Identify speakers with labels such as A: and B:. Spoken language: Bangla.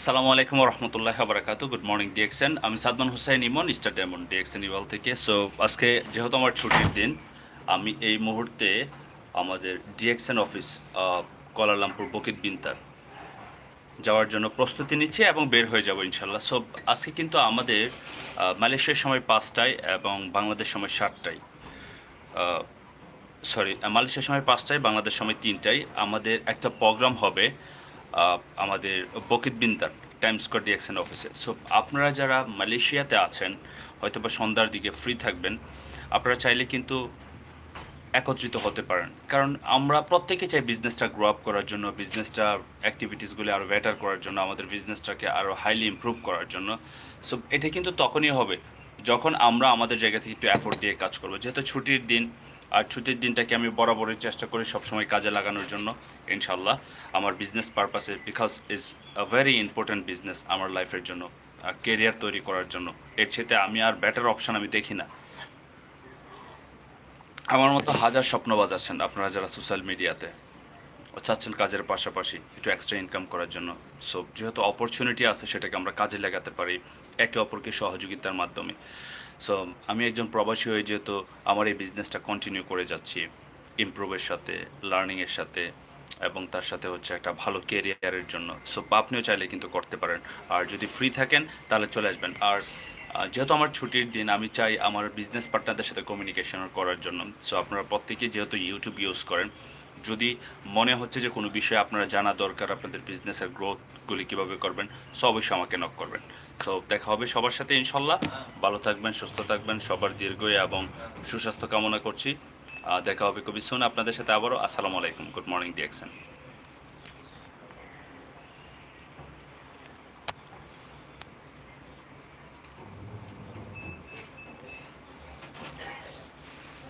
A: আসসালামু আলাইকুম রহমতুল্লাহ বারাকাতু গুড মর্নিং ডিএক্সএন আমি Sadman Hussain Emon star diamond DXN ইওয়াল থেকে। সো আজকে যেহেতু আমার ছুটির দিন আমি এই মুহূর্তে আমাদের DXN office ah, Kuala Lumpur Bukit Bintang যাওয়ার জন্য প্রস্তুতি নিচ্ছি এবং বের হয়ে যাব ইনশাল্লাহ সো আজকে কিন্তু আমাদের মালয়েশিয়ার সময় পাঁচটায় এবং বাংলাদেশ সময় সাতটায়। সরি মালয়েশিয়ার সময় পাঁচটায় বাংলাদেশ সময় তিনটায়। আমাদের একটা প্রোগ্রাম হবে আমাদের Bukit Bintang time square DXN অফিসে। সো আপনারা যারা মালয়েশিয়াতে আছেন হয়তো বা সন্ধ্যার দিকে ফ্রি থাকবেন, আপনারা চাইলে কিন্তু একত্রিত হতে পারেন। কারণ আমরা প্রত্যেকে চাই বিজনেসটা গ্রো আপ করার জন্য বিজনেসটা অ্যাক্টিভিটিসগুলি আরও বেটার করার জন্য, আমাদের বিজনেসটাকে আরও হাইলি ইমপ্রুভ করার জন্য। সো এটা কিন্তু তখনই হবে যখন আমরা আমাদের জায়গা থেকে একটু অ্যাফোর্ড দিয়ে কাজ করব। যেহেতু ছুটির দিন আর ছুটির দিনটাকে আমি বরাবরই চেষ্টা করি সবসময় কাজে লাগানোর জন্য ইনশাল্লাহ আমার বিজনেস পারপাসে because is a very important business আমার লাইফের জন্য কেরিয়ার তৈরি করার জন্য। এর সাথে আমি আর বেটার অপশান আমি দেখি না। আমার মতো হাজার স্বপ্নবাজ আছেন আপনারা যারা সোশ্যাল মিডিয়াতে চাচ্ছেন কাজের পাশাপাশি একটু এক্সট্রা ইনকাম করার জন্য। সো যেহেতু অপরচুনিটি আছে, সেটাকে আমরা কাজে লাগাতে পারি, একে অপরকে সহযোগিতার মাধ্যমে। সো আমি একজন প্রবাসী হয়ে যেহেতু আমার এই বিজনেসটা কন্টিনিউ করে যাচ্ছি ইমপ্রুভের সাথে লার্নিংয়ের সাথে এবং তার সাথে হচ্ছে একটা ভালো কেরিয়ারের জন্য। সো আপনিও চাইলে কিন্তু করতে পারেন। আর যদি ফ্রি থাকেন, তাহলে চলে আসবেন। আর যেহেতু আমার ছুটির দিন, আমি চাই আমার বিজনেস পার্টনারদের সাথে কমিউনিকেশন করার জন্য। সো আপনারা প্রত্যেকে যেহেতু ইউটিউব ইউজ করেন যদি মনে হচ্ছে যে কোনো বিষয়ে আপনারা জানা দরকার আপনাদের বিজনেসের গ্রোথগুলি কীভাবে করবেন সো অবশ্যই আমাকে নক করবেন। সো দেখা হবে সবার সাথে ইনশাল্লাহ। ভালো থাকবেন, সুস্থ থাকবেন, সবার দীর্ঘ এবং সুস্বাস্থ্য কামনা করছি। দেখা হবে কবি সুন আপনাদের সাথে আবারও। আসসালামু আলাইকুম। Good morning DXN